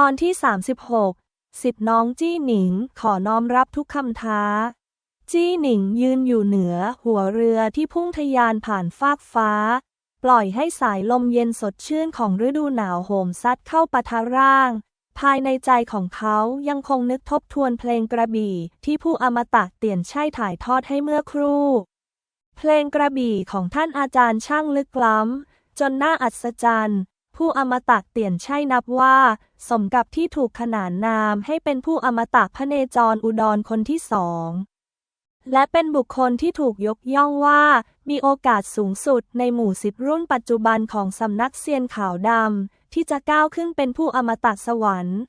ตอนที่ 36 สิทธิน้องจี้หนิงขอน้อมรับทุกคำท้า จี้หนิงยืนอยู่เหนือหัวเรือที่พุ่งทะยานผ่านฟากฟ้า ปล่อยให้สายลมเย็นสดชื่นของฤดูหนาวโหมซัดเข้าปะทะร่าง ภายในใจของเขายังคงนึกทบทวนเพลงกระบี่ที่ผู้อมตะเตียนใช่ถ่ายทอดให้เมื่อครู่ เพลงกระบี่ของท่านอาจารย์ช่างลึกล้ำจนน่าอัศจรรย์ ผู้อมตะเตียนใช่นับว่า สมกับที่ถูกขนานนามให้เป็นผู้อมตะพระเนจรอุดรคนที่สองและเป็นบุคคลที่ถูกยกย่องว่า มีโอกาสสูงสุดในหมู่สิทธิ์รุ่นปัจจุบันของสำนักเซียนขาวดำที่จะก้าวขึ้นเป็นผู้อมตะสวรรค์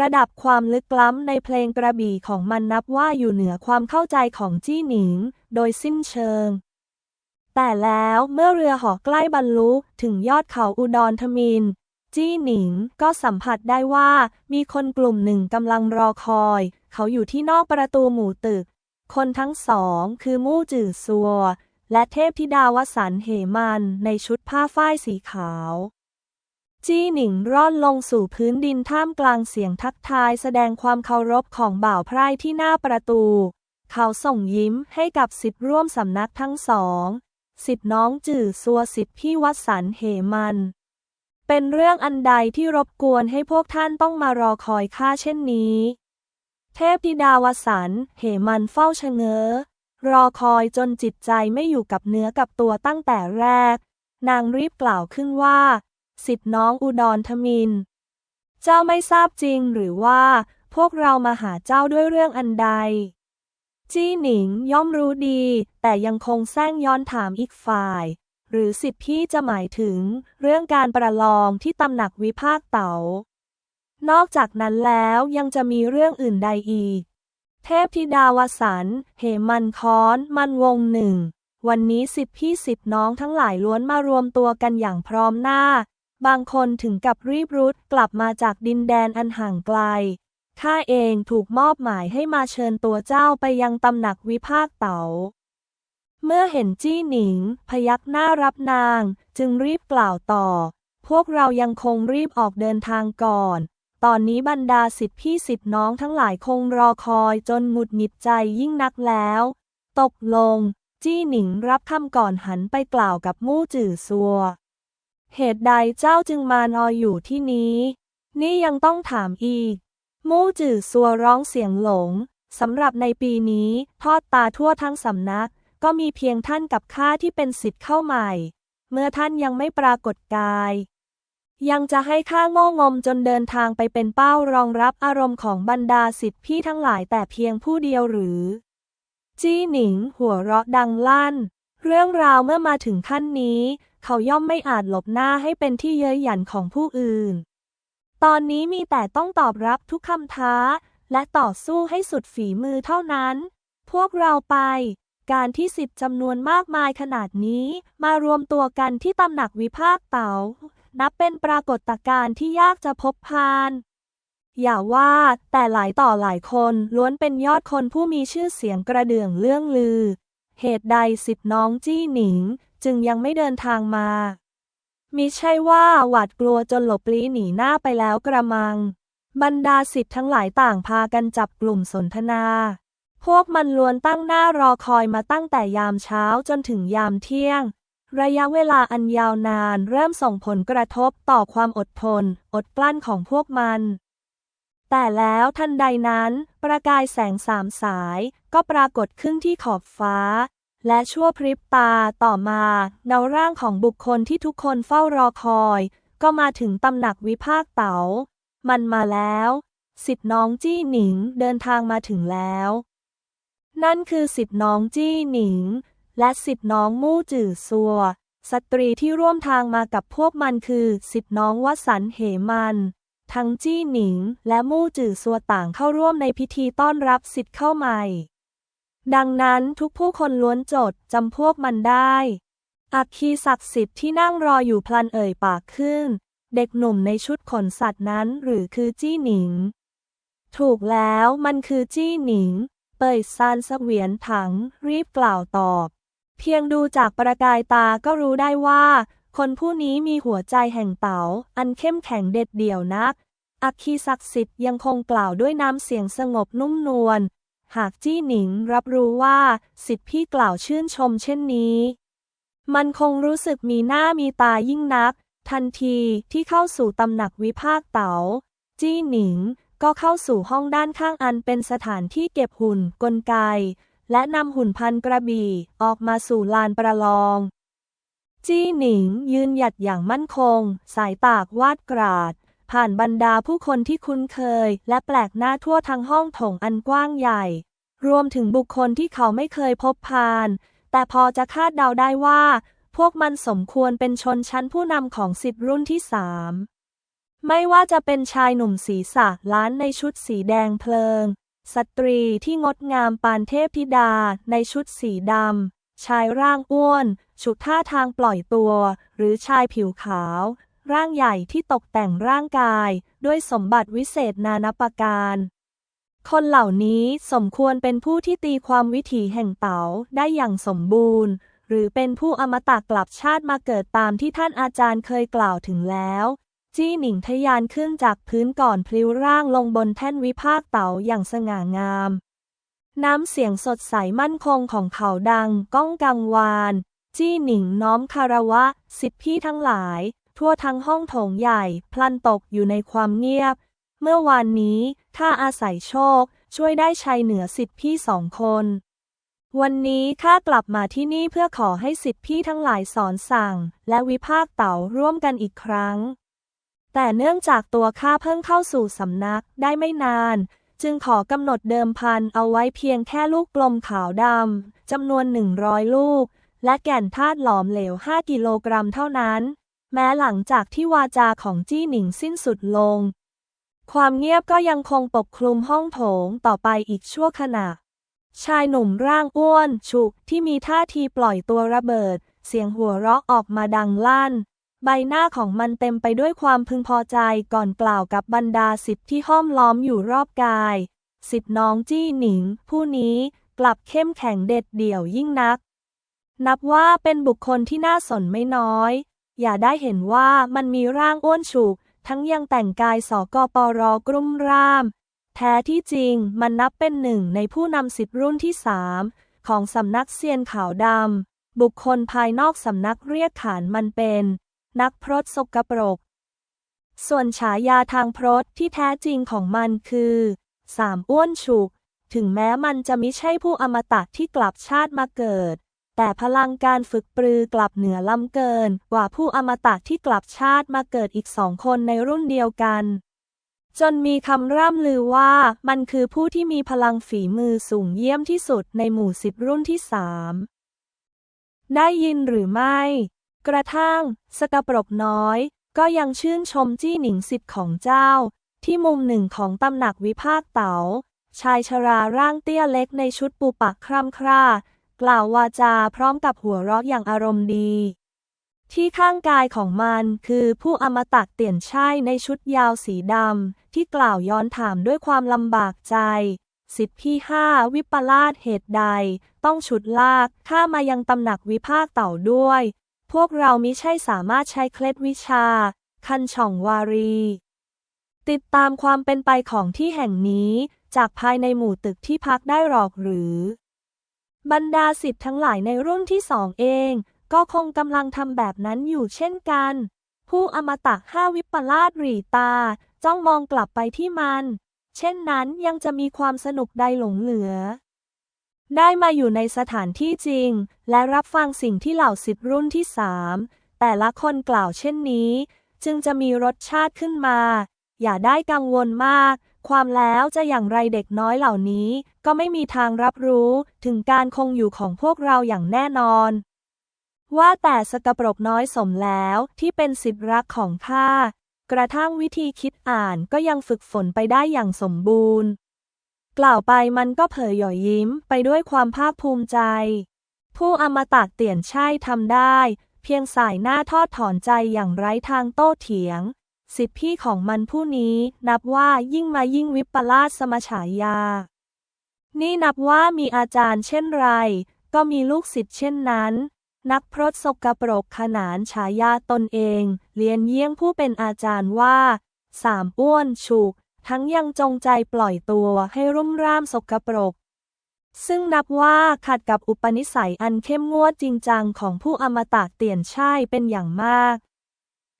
ระดับความลึกล้ำในเพลงกระบี่ของมันนับว่าอยู่เหนือความเข้าใจของจี้หนิง โดยสิ้นเชิง แต่แล้วเมื่อเรือหอใกล้บรรลุถึงยอดเขาอุดรธมิน จี้หนิงก็สัมผัสได้ว่ามีคนกลุ่มหนึ่งกำลังรอคอย เขาอยู่ที่นอกประตูหมู่ตึก คนทั้งสองคือมู่จื่อซัว และเทพธิดาวสันเหมันในชุดผ้าฝ้ายสีขาว จี้หนิงร่อนลงสู่พื้นดินท่ามกลางเสียงทักทายแสดงความเคารพของบ่าวไพร่ที่หน้าประตู เขาส่งยิ้มให้กับสิทธิ์ร่วมสำนักทั้งสอง สิทธิน้องจื่อซัวสิทธิพี่วัดสันเหมัน เป็นเรื่องอันใดที่รบกวนให้พวกท่านต้องมารอคอยข้าเช่นนี้ เทพธิดาวสันเหมันเฝ้าชะเง้อ รอคอยจนจิตใจไม่อยู่กับเนื้อกับตัวตั้งแต่แรก นางรีบกล่าวขึ้นว่า สิทธิน้องอุดรธมิน เจ้าไม่ทราบจริงหรือว่าพวกเรามาหาเจ้าด้วยเรื่องอันใด จี้หนิงย่อมรู้ดี แต่ยังคงแซงย้อนถามอีกฝ่าย หรือสิทธิพี่จะหมายถึงเรื่องการประลองที่ตำหนักวิภาคเต๋านอกจากนั้นแล้วยังจะมีเรื่องอื่นใดอีก เทพธิดาวสันเหมันค้อน มันวงหนึ่ง วันนี้สิทธิพี่สิทธิน้องทั้งหลายล้วนมารวมตัวกันอย่างพร้อมหน้า บางคนถึงกับรีบรุดกลับมาจากดินแดนอันห่างไกล ข้าเองถูกมอบหมายให้มาเชิญตัวเจ้าไปยังตำหนักวิภาคเต๋า เมื่อเห็นจี้หนิง พยักหน้ารับนาง จึงรีบกล่าวต่อ พวกเรายังคงรีบออกเดินทางก่อน ตอนนี้บรรดาสิทธิพี่สิทธิน้องทั้งหลายคงรอคอยจนหงุดหงิดใจยิ่งนักแล้ว ตกลง จี้หนิงรับคำก่อนหันไปกล่าวกับมู่จื่อซัว เหตุใดเจ้าจึงมานออยู่ที่นี้ นี่ยังต้องถามอีก มู่จื่อซัวร้องเสียงหลง สำหรับในปีนี้ ทอดตาทั่วทั้งสำนัก ก็มีเพียงท่านกับข้าที่เป็นสิทธิ์เข้าใหม่ เมื่อท่านยังไม่ปรากฏกาย ยังจะให้ข้าโง่งมจนเดินทางไปเป็นเป้ารองรับอารมณ์ของบรรดาสิทธิพี่ทั้งหลายแต่เพียงผู้เดียวหรือ จี้หนิง หัวเราะดังลั่น เรื่องราวเมื่อมาถึงขั้นนี้ เขาย่อมไม่อาจหลบหน้าให้เป็นที่เย้ยหยันของผู้อื่น ตอนนี้มีแต่ต้องตอบรับทุกคำท้า และต่อสู้ให้สุดฝีมือเท่านั้น พวกเราไป การที่สิทธิ์จำนวนมากมายขนาดนี้มารวมตัวกันที่ตำหนักวิภาคเต๋า นับเป็นปรากฏการณ์ที่ยากจะพบพาน อย่าว่าแต่หลายต่อหลายคนล้วนเป็นยอดคนผู้มีชื่อเสียงกระเดื่องเรื่องลือ เหตุใดสิทธิ์น้องจี้หนิง จึงยังไม่เดินทางมา มิใช่ว่าหวาดกลัวจนหลบลี้หนีหน้าไปแล้วกระมัง บรรดาสิทธ์ทั้งหลายต่างพากันจับกลุ่มสนทนา พวกมันล้วนตั้งหน้ารอคอยมาตั้งแต่ยามเช้าจนถึงยามเที่ยง ระยะเวลาอันยาวนานเริ่มส่งผลกระทบต่อความอดทน อดกลั้นของพวกมัน แต่แล้วทันใดนั้น ประกายแสงสามสายก็ปรากฏขึ้นที่ขอบฟ้า และชั่วพริบตาต่อมาเงาร่างของบุคคลที่ทุกคนเฝ้ารอคอย ก็มาถึงตำหนักวิภาคเต๋า มันมาแล้ว สิทธิ์น้องจี้หนิงเดินทางมาถึงแล้ว นั่นคือสิทธิ์น้องจี้หนิง และสิทธิ์น้องมู่จื่อซัว สตรีที่ร่วมทางมากับพวกมันคือสิทธิ์น้องวสันเหมัน ทั้งจี้หนิง และมู่จื่อซัวต่างเข้าร่วมในพิธีต้อนรับสิทธิ์เข้าใหม่ ดังนั้นทุกผู้คนล้วนจดจำพวกมันได้ อัคคีศักดิ์สิทธิ์ที่นั่งรออยู่พลันเอ่ยปากขึ้น เด็กหนุ่มในชุดขนสัตว์นั้นหรือคือจี้หนิง ถูกแล้วมันคือจี้หนิง เป่ยซานสเวียนถังรีบกล่าวตอบ เพียงดูจากประกายตาก็รู้ได้ว่า คนผู้นี้มีหัวใจแห่งเต๋าอันเข้มแข็งเด็ดเดี่ยวนัก อัคคีศักดิ์สิทธิ์ยังคงกล่าวด้วยน้ำเสียงสงบนุ่มนวล หากจี้หนิงรับรู้ว่าสิทธิพี่กล่าวชื่นชมเช่นนี้ มันคงรู้สึกมีหน้ามีตายิ่งนัก ทันทีที่เข้าสู่ตำหนักวิภาคเต๋า จี้หนิงก็เข้าสู่ห้องด้านข้างอันเป็นสถานที่เก็บหุ่นกลไก และนำหุ่นพันกระบี่ออกมาสู่ลานประลอง จี้หนิงยืนหยัดอย่างมั่นคง สายตากวาดกราด ผ่านบรรดาผู้คนที่คุ้นเคย และแปลกหน้าทั่วทั้งห้องโถงอันกว้างใหญ่ รวมถึงบุคคลที่เขาไม่เคยพบผ่าน แต่พอจะคาดเดาได้ว่า พวกมันสมควรเป็นชนชั้นผู้นำของสิทธิรุ่นที่สามไม่ว่าจะเป็นชายหนุ่มศีรษะล้านในชุดสีแดงเพลิง สตรีที่งดงามปานเทพธิดาในชุดสีดำชายร่างอ้วน ฉุดท่าทางปล่อยตัว หรือชายผิวขาว ร่างใหญ่ที่ตกแต่งร่างกายด้วยสมบัติวิเศษนานาประการ คนเหล่านี้สมควรเป็นผู้ที่ตีความวิถีแห่งเต๋าได้อย่างสมบูรณ์ หรือเป็นผู้อมตะกลับชาติมาเกิดตามที่ท่านอาจารย์เคยกล่าวถึงแล้ว จี้หนิงทะยานขึ้นจากพื้นก่อนพลิ้วร่างลงบนแท่นวิภาคเต๋าอย่างสง่างาม น้ำเสียงสดใสมั่นคงของเขาดังก้องกังวาน จี้หนิงน้อมคารวะ สิทธิพี่ทั้งหลาย ทั่วทั้งห้องโถงใหญ่ พลันตกอยู่ในความเงียบ เมื่อวานนี้ข้าอาศัยโชค ช่วยได้ชัยเหนือสิทธิพี่สองคน วันนี้ข้ากลับมาที่นี่เพื่อขอให้สิทธิพี่ทั้งหลายสอนสั่ง และวิพากเต๋าร่วมกันอีกครั้ง แต่เนื่องจากตัวข้าเพิ่งเข้าสู่สำนักได้ไม่นาน จึงขอกำหนดเดิมพันเอาไว้เพียงแค่ลูกกลมขาวดำจำนวนหนึ่งร้อยลูก และแก่นธาตุหลอมเหลว 5 กิโลกรัมเท่านั้น แม้หลังจากที่วาจาของจี้หนิงสิ้นสุดลง ความเงียบก็ยังคงปกคลุมห้องโถงต่อไปอีกชั่วขณะ ชายหนุ่มร่างอ้วน ฉุกที่มีท่าทีปล่อยตัวระเบิด เสียงหัวเราะออกมาดังลั่น ใบหน้าของมันเต็มไปด้วยความพึงพอใจก่อนกล่าวกับบรรดาสิบที่ห้อมล้อมอยู่รอบกาย สิบน้องจี้หนิง ผู้นี้กลับเข้มแข็งเด็ดเดี่ยวยิ่งนัก นับว่าเป็นบุคคลที่น่าสนไม่น้อย อย่าได้เห็นว่ามันมีร่างอ้วนฉุก ทั้งยังแต่งกายสกปรกรุ่มร่าม แท้ที่จริงมันนับเป็นหนึ่งในผู้นำสิบรุ่นที่สามของสำนักเซียนขาวดำ บุคคลภายนอกสำนักเรียกขานมันเป็น นักพรตสกปรก ส่วนฉายาทางพรตที่แท้จริงของมันคือสามอ้วนฉุก ถึงแม้มันจะไม่ใช่ผู้อมตะที่กลับชาติมาเกิด แต่พลังการฝึกปรือกลับเหนือล้ำเกิน กว่าผู้อมตะที่กลับชาติมาเกิดอีกสองคนในรุ่นเดียวกัน จนมีคำร่ำลือว่ามันคือผู้ที่มีพลังฝีมือสูงเยี่ยมที่สุดในหมู่สิบรุ่นที่สามได้ยินหรือไม่ กระทั่ง สกปรกน้อย ก็ยังชื่นชมจี้หนิงสิทธิ์ของเจ้า ที่มุมหนึ่งของตำหนักวิภาคเต๋าชายชราร่างเตี้ยเล็กในชุดปูปักคร่ำคร่า กล่าววาจาพร้อมกับหัวเราะอย่างอารมณ์ดี ที่ข้างกายของมันคือผู้อมตะเตี่ยนช่ายในชุดยาวสีดำ ที่กล่าวย้อนถามด้วยความลำบากใจ สิทธิพี่ห้าวิปลาสเหตุใด ต้องฉุดลากข้ามายังตำหนักวิภาคเต่าด้วย พวกเรามิใช่สามารถใช้เคล็ดวิชา คันช่องวารี ติดตามความเป็นไปของที่แห่งนี้จากภายในหมู่ตึกที่พักได้หรอกหรือ บรรดาสิทธิ์ทั้งหลายในรุ่นที่สองเอง ก็คงกำลังทำแบบนั้นอยู่เช่นกัน ผู้อมตะห้าวิปลาสหรีตา จ้องมองกลับไปที่มัน เช่นนั้นยังจะมีความสนุกใดหลงเหลือ ได้มาอยู่ในสถานที่จริง และรับฟังสิ่งที่เหล่าสิทธิ์รุ่นที่สามแต่ละคนกล่าวเช่นนี้ จึงจะมีรสชาติขึ้นมา อย่าได้กังวลมาก ความแล้วจะอย่างไรเด็กน้อยเหล่านี้ ก็ไม่มีทางรับรู้ถึงการคงอยู่ของพวกเราอย่างแน่นอน ว่าแต่สกปรกน้อยสมแล้วที่เป็นสิทธิรักของข้ากระทั่งวิธีคิดอ่านก็ยังฝึกฝนไปได้อย่างสมบูรณ์ กล่าวไปมันก็เผยหย่อยยิ้มไปด้วยความภาคภูมิใจ ผู้อมตะเตี่ยนใช่ทำได้ เพียงสายหน้าทอดถอนใจอย่างไร้ทางโต้เถียง สิทธิพี่ของมันผู้นี้นับว่ายิ่งมายิ่งวิปลาสสมฉายา นี่นับว่ามีอาจารย์เช่นไร ก็มีลูกศิษย์เช่นนั้น นักพรตสกปรกขนานฉายาตนเอง เลียนเยี่ยงผู้เป็นอาจารย์ว่า สามอ้วนฉุก ทั้งยังจงใจปล่อยตัวให้รุ่มร่ามสกปรก ซึ่งนับว่าขัดกับอุปนิสัยอันเข้มงวดจริงจังของผู้อมตะเตียนช่ายเป็นอย่างมาก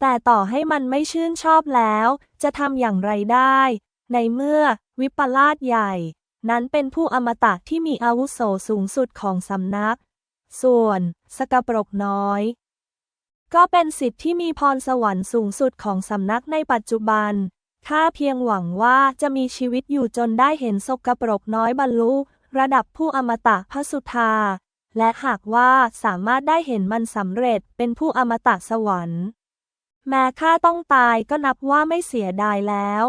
แต่ต่อให้มันไม่ชื่นชอบแล้ว จะทำอย่างไรได้ ในเมื่อ วิปลาสใหญ่ นั้นเป็นผู้อมตะที่มีอาวุโสสูงสุดของสำนัก ส่วน สกปรกน้อย ก็เป็นสิทธิ์ที่มีพรสวรรค์สูงสุดของสำนักในปัจจุบันข้าเพียงหวังว่าจะมีชีวิตอยู่จนได้เห็นสกปรกน้อยบรรลุ ระดับผู้อมตะพระสุธา และหากว่าสามารถได้เห็นมันสำเร็จเป็นผู้อมตะสวรรค์ แม้ข้าต้องตายก็นับว่าไม่เสียดายแล้ว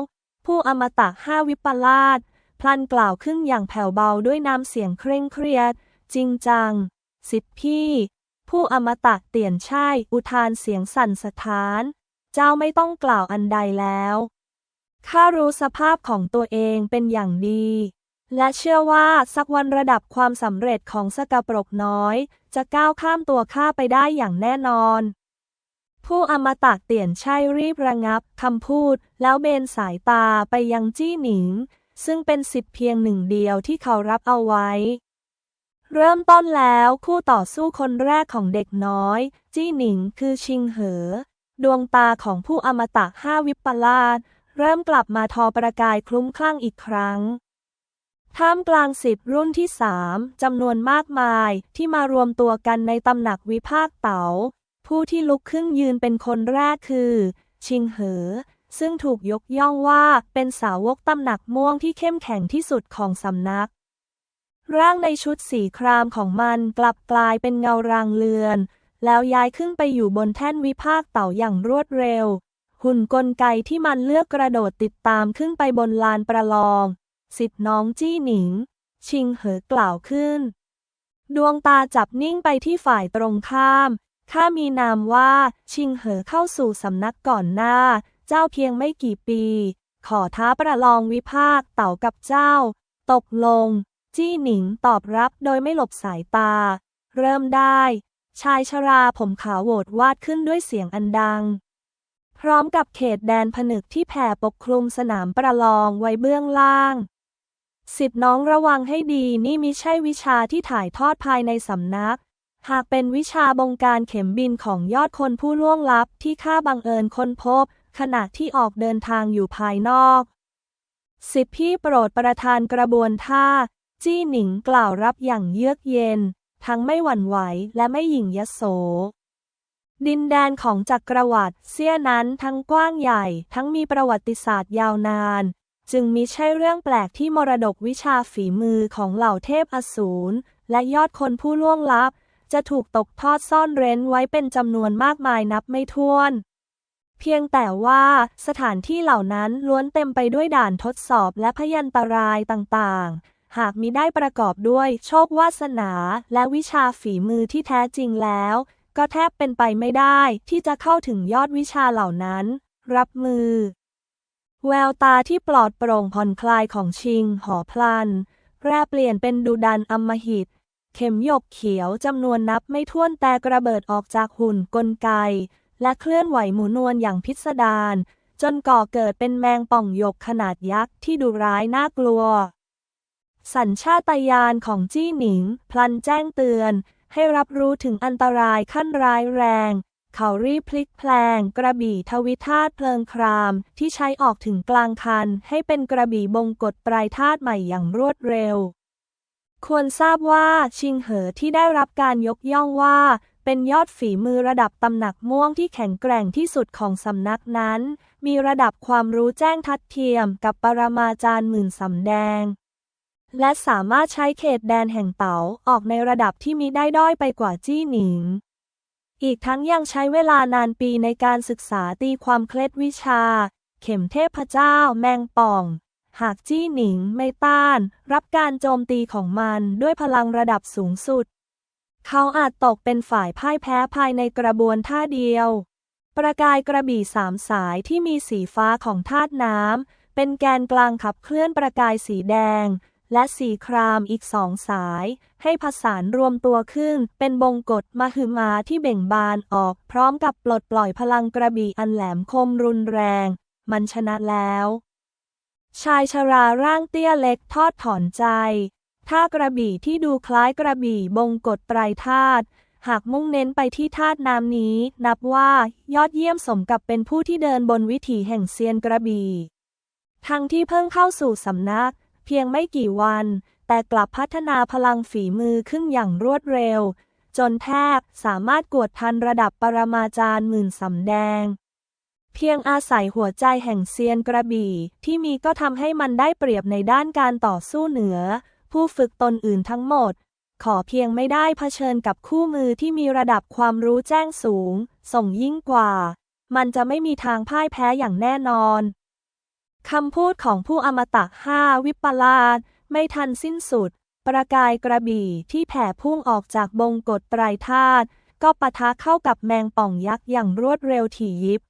ผู้อมตะห้าวิปลาสพลันกล่าวขึ้นอย่างแผ่วเบาด้วยน้ำเสียงเคร่งเครียด จริงจัง สิทธิพี่ ผู้อมตะเตี่ยนช่ายอุทานเสียงสั่นสะท้าน เจ้าไม่ต้องกล่าวอันใดแล้วข้ารู้สภาพของตัวเองเป็นอย่างดี และเชื่อว่าสักวันระดับความสำเร็จของสกปรกน้อย จะก้าวข้ามตัวข้าไปได้อย่างแน่นอน ผู้อมตะเตี่ยนช่รีบระงับคำพูด แล้วเบนสายตาไปยังจี้หนิง ซึ่งเป็นสิทธิเพียงหนึ่งเดียวที่เขารับเอาไว้ เริ่มต้นแล้วคู่ต่อสู้คนแรกของเด็กน้อย จี้หนิงคือชิงเหอ ดวงตาของผู้อมตะห้าวิปลาสเริ่มกลับมาทอประกายคลุ้มคลั่งอีกครั้ง ท่ามกลางสิทธิ์รุ่นที่สามจำนวนมากมายที่มารวมตัวกันในตำหนักวิภาคเต๋า ผู้ที่ลุกขึ้นยืนเป็นคนแรกคือ ชิงเหอ ซึ่งถูกยกย่องว่าเป็นสาวกตำหนักม่วงที่เข้มแข็งที่สุดของสำนัก ร่างในชุดสีครามของมันกลับกลายเป็นเงารางเลือน แล้วย้ายขึ้นไปอยู่บนแท่นวิภาคเต่าอย่างรวดเร็ว หุ่นกลไกที่มันเลือกกระโดดติดตามขึ้นไปบนลานประลอง สิทธิน้องจี้หนิง ชิงเหอกล่าวขึ้น ดวงตาจับนิ่งไปที่ฝ่ายตรงข้าม ข้ามีนามว่า ชิงเหอเข้าสู่สำนักก่อนหน้า เจ้าเพียงไม่กี่ปี ขอท้าประลองวิภาคเต่ากับเจ้า ตกลง จี้หนิงตอบรับโดยไม่หลบสายตา เริ่มได้ ชายชราผมขาวโหวดวาดขึ้นด้วยเสียงอันดัง พร้อมกับเขตแดนผนึกที่แผ่ปกคลุมสนามประลองไว้เบื้องล่างสิทธิ์น้องระวังให้ดีนี่มิใช่วิชาที่ถ่ายทอดภายในสำนัก หากเป็นวิชาบงการเข็มบินของยอดคนผู้ล่วงลับที่ข้าบังเอิญค้นพบ ขณะที่ออกเดินทางอยู่ภายนอก สิทธิพี่โปรดประทานกระบวนท่า จี้หนิงกล่าวรับอย่างเยือกเย็น ทั้งไม่หวั่นไหวและไม่หยิ่งยโส ดินแดนของจักรวรรดิเสี้ยนั้นทั้งกว้างใหญ่ ทั้งมีประวัติศาสตร์ยาวนาน จึงมิใช่เรื่องแปลกที่มรดกวิชาฝีมือของเหล่าเทพอสูรและยอดคนผู้ล่วงลับ จะถูกตกทอดซ่อนเร้นไว้เป็นจำนวนมากมายนับไม่ถ้วน เพียงแต่ว่าสถานที่เหล่านั้นล้วนเต็มไปด้วยด่านทดสอบและพยันตรายต่างๆ หากมิได้ประกอบด้วยโชควาสนาและวิชาฝีมือที่แท้จริงแล้ว ก็แทบเป็นไปไม่ได้ที่จะเข้าถึงยอดวิชาเหล่านั้น รับมือ แววตาที่ปลอดโปร่งผ่อนคลายของชิง หอพลัน แปรเปลี่ยนเป็นดุดันอมหิต เข็มหยกเขียวจำนวนนับไม่ถ้วนแต่กระเบิดออกจากหุ่นกลไก และเคลื่อนไหวหมุนวนอย่างพิสดารจนก่อเกิดเป็นแมงป่องหยกขนาดยักษ์ที่ดุร้ายน่ากลัว สัญชาตญาณของจี้หนิง พลันแจ้งเตือน ให้รับรู้ถึงอันตรายขั้นร้ายแรง เขารีบพลิกแพลง กระบี่ทวิธาตเพลิงคราม ที่ใช้ออกถึงกลางคัน ให้เป็นกระบี่บงกฎปลายธาตุใหม่อย่างรวดเร็ว ควรทราบว่าชิงเหอที่ได้รับการยกย่องว่า เป็นยอดฝีมือระดับตำหนักม่วงที่แข็งแกร่งที่สุดของสำนักนั้น มีระดับความรู้แจ้งทัดเทียมกับปรมาจารย์หมื่นสำแดง และสามารถใช้เขตแดนแห่งเต๋าออกในระดับที่มีได้ด้อยไปกว่าจี้หนิง อีกทั้งยังใช้เวลานานปีในการศึกษาตีความเคล็ดวิชา เข็มเทพเจ้าแมงป่อง หากจี้หนิงไม่ต้าน รับการโจมตีของมันด้วยพลังระดับสูงสุด เขาอาจตกเป็นฝ่ายพ่ายแพ้ภายในกระบวนท่าเดียว ประกายกระบี่สามสายที่มีสีฟ้าของธาตุน้ำเป็นแกนกลางขับเคลื่อนประกายสีแดง และสีครามอีกสองสาย ให้ผสานรวมตัวขึ้น เป็นบงกฎมหึมาที่เบ่งบานออก พร้อมกับปลดปล่อยพลังกระบี่อันแหลมคมรุนแรง มันชนะแล้ว ชายชราร่างเตี้ยเล็กทอดถอนใจ ท่ากระบี่ที่ดูคล้ายกระบี่บงกฎไตรธาตุหากมุ่งเน้นไปที่ธาตุน้ำนี้ นับว่ายอดเยี่ยมสมกับเป็นผู้ที่เดินบนวิถีแห่งเซียนกระบี่ ทั้งที่เพิ่งเข้าสู่สำนัก เพียงไม่กี่วัน แต่กลับพัฒนาพลังฝีมือขึ้นอย่างรวดเร็ว จนแทบสามารถกวดทันระดับปรมาจารย์หมื่นสำแดง พียงอาศัยหัวใจแห่งเซียนกระบี่ที่มีก็ทำให้มันได้เปรียบในด้านการต่อสู้เหนือ ผู้ฝึกตนอื่นทั้งหมด ขอเพียงไม่ได้เผชิญกับคู่มือที่มีระดับความรู้แจ้งสูง ส่งยิ่งกว่า มันจะไม่มีทางพ่ายแพ้อย่างแน่นอนคำพูดของผู้อมตะห้าวิปลาสไม่ทันสิ้นสุด ประกายกระบี่ที่แผ่พุ่งออกจากบงกฎไตรธาตุก็ปะทะเข้ากับแมงป่องยักษ์อย่างรวดเร็วถี่ยิบ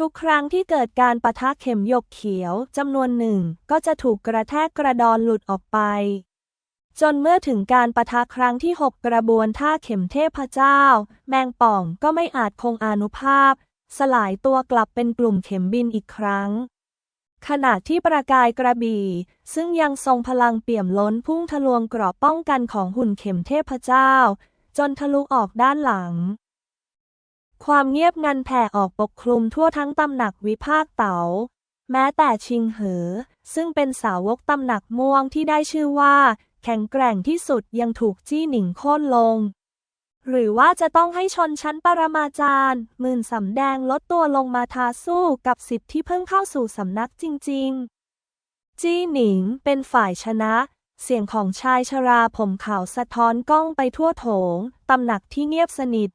ทุกครั้งที่เกิดการปะทะเข็มหยกเขียวจำนวนหนึ่ง ก็จะถูกกระแทกกระดอนหลุดออกไป จนเมื่อถึงการปะทะครั้งที่6กกระบวนท่าเข็มเทพเจ้า แมงป่องก็ไม่อาจคงอนุภาพ สลายตัวกลับเป็นกลุ่มเข็มบินอีกครั้ง ขณะที่ประกายกระบี่ ซึ่งยังทรงพลังเปี่ยมล้นพุ่งทะลวงกราะป้องกันของหุ่นเข็มเทพเจ้า จนทะลุออกด้านหลัง ความเงียบงันแผ่ออกปกคลุมทั่วทั้งตำหนักวิภาคเต๋า แม้แต่ชิงเหอ ซึ่งเป็นสาวกตำหนักม่วงที่ได้ชื่อว่า แข็งแกร่งที่สุดยังถูกจี้หนิงโค่นลง หรือว่าจะต้องให้ชนชั้นปรมาจารย์หมื่นสำแดงลดตัวลงมาทาสู้กับสิทธิ์ที่เพิ่งเข้าสู่สำนักจริง ๆ จี้หนิงเป็นฝ่ายชนะเสียงของชายชราผมขาวสะท้อนกล้องไปทั่วโถง ตำหนักที่เงียบสนิท